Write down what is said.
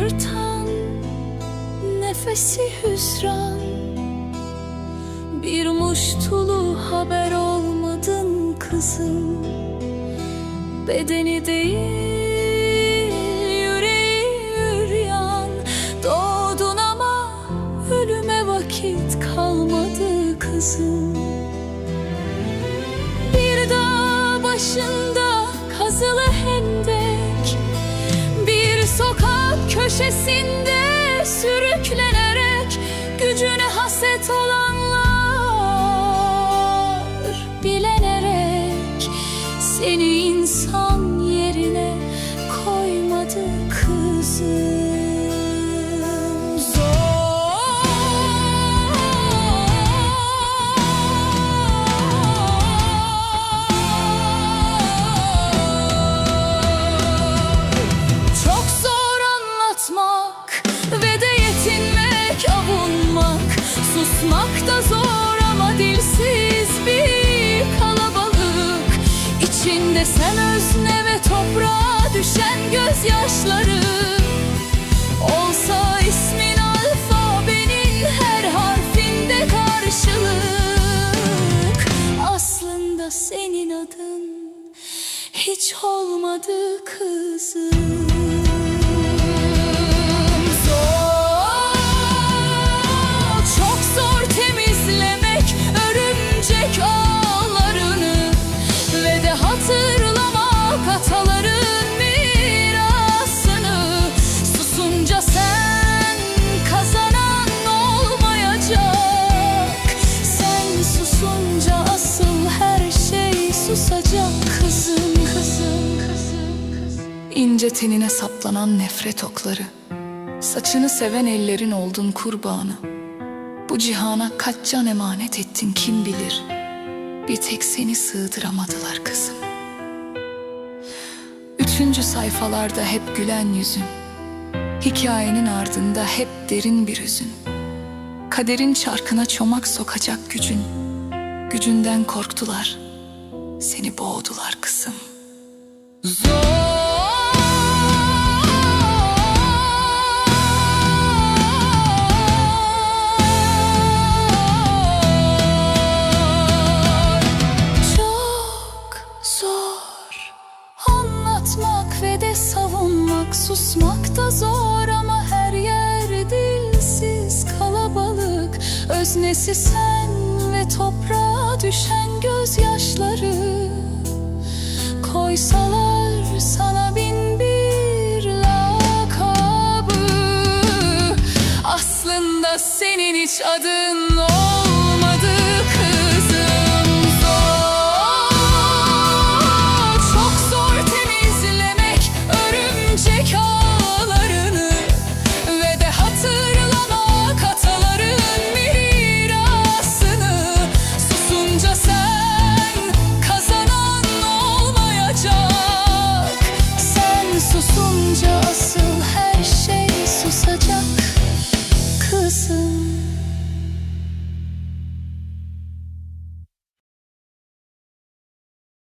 ayırtan Nefesi hüsran. Bir muştulu haber olmadın kızım. Bedeni değil yüreği üryan. Doğdun ama ölüme vakit kalmadı kızım. Bir dağ başında kazılı hendek köşesinde sürüklenerek Gücüne haset olanlar Bilenerek seni insan yerine koymadı kızım Susmak da zor ama dilsiz bir kalabalık. İçinde sen özne ve toprağa düşen gözyaşları. Olsa ismin alfabenin her harfinde karşılık. Aslında senin adın hiç olmadı kızım İnce tenine saplanan nefret okları Saçını seven ellerin oldun kurbanı. Bu cihana kaç can emanet ettin kim bilir? Bir tek seni sığdıramadılar kızım. Üçüncü sayfalarda hep gülen yüzün Hikayenin ardında hep derin bir hüzün. Kaderin çarkına çomak sokacak gücün Gücünden korktular Seni boğdular kızım. Çok Savunmak, susmak da zor ama her yer dilsiz kalabalık. Öznesi sen ve toprağa düşen gözyaşları. Koysalar sana bin bir lakabı. Aslında senin hiç adın o. listen